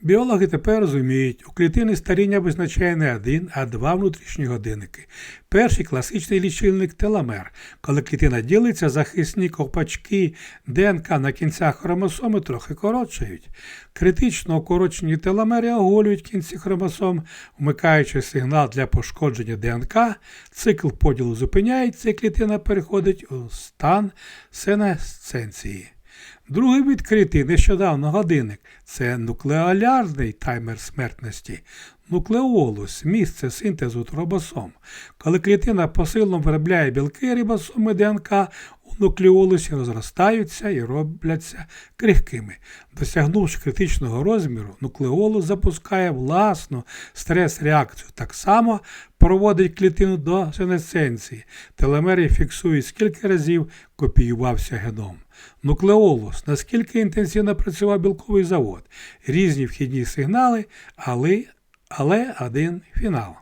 Біологи тепер розуміють, у клітини старіння визначає не один, а два внутрішні годинники. Перший класичний лічильник теломер, коли клітина ділиться, захисні ковпачки ДНК на кінцях хромосоми трохи коротшають. Критично укорочені теломери оголюють кінці хромосом, вмикаючи сигнал для пошкодження ДНК, цикл поділу зупиняється і клітина переходить у стан сенесценції. Другий відкритий нещодавно годинник це нуклеолярний таймер смертності. Нуклеолус місце синтезу тробосом. Коли клітина посилом виробляє білки рибосоми ДНК, у нуклеолусі розростаються і робляться крихкими. Досягнувши критичного розміру, нуклеолус запускає власну стрес-реакцію. Так само проводить клітину до сенесценції. Телемери фіксують, скільки разів копіювався геном. Нуклеолус, наскільки інтенсивно працював білковий завод, різні вхідні сигнали, але, але один фінал.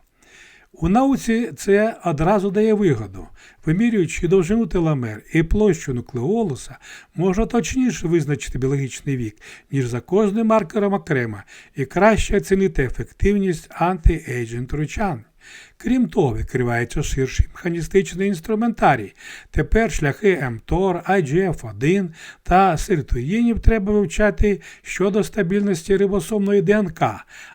У науці це одразу дає вигоду. Вимірюючи довжину теломер і площу нуклеолуса, можна точніше визначити біологічний вік, ніж за кожним маркером окремо, і краще оцінити ефективність анти-ейджинг ручан. Крім того, відкривається ширший механістичний інструментарій. Тепер шляхи МТОР, IGF-1 та сиртоїнів треба вивчати щодо стабільності рибосомної ДНК,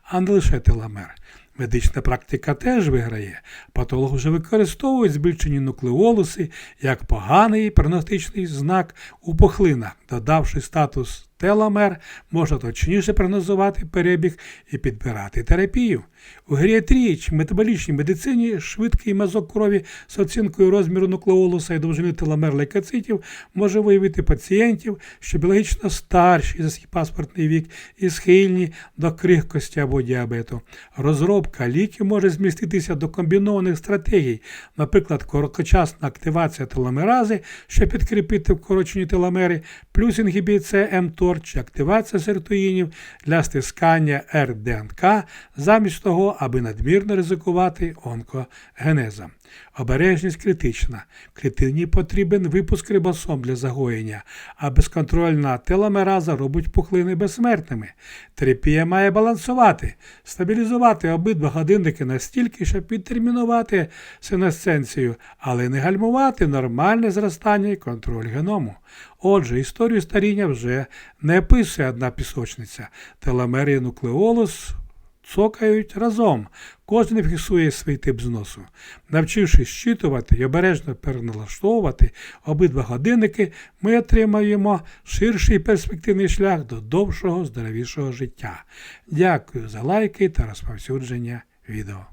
а не лише теломер. Медична практика теж виграє. Патологи вже використовують збільшені нуклеолуси як поганий прогностичний знак у пухлинах, додавши статус теломер, можна точніше прогнозувати перебіг і підбирати терапію. У геріатрії чи метаболічній медицині швидкий мазок крові з оцінкою розміру нуклеолуса і довжини теломер лейкоцитів може виявити пацієнтів, що біологічно старші за свій паспортний вік і схильні до крихкості або діабету. Розробка ліків може зміститися до комбінованих стратегій, наприклад, короткочасна активація теломерази, щоб підкріпити вкорочені теломери, плюс інгібіція МТОР чи активація сертоїнів для стискання РДНК замість того, аби надмірно ризикувати онкогенезом. Обережність критична. Клітині потрібен випуск рибосом для загоєння, а безконтрольна теломераза робить пухлини безсмертними. Терапія має балансувати, стабілізувати обидва годинники настільки, щоб підтермінувати сенесценцію, але не гальмувати нормальне зростання і контроль геному. Отже, історію старіння вже не описує одна пісочниця. Теломер і нуклеолус цокають разом, кожен фіксує свій тип зносу. Навчившись щитувати і обережно переналаштовувати обидва годинники, ми отримаємо ширший перспективний шлях до довшого, здоровішого життя. Дякую за лайки та розповсюдження відео.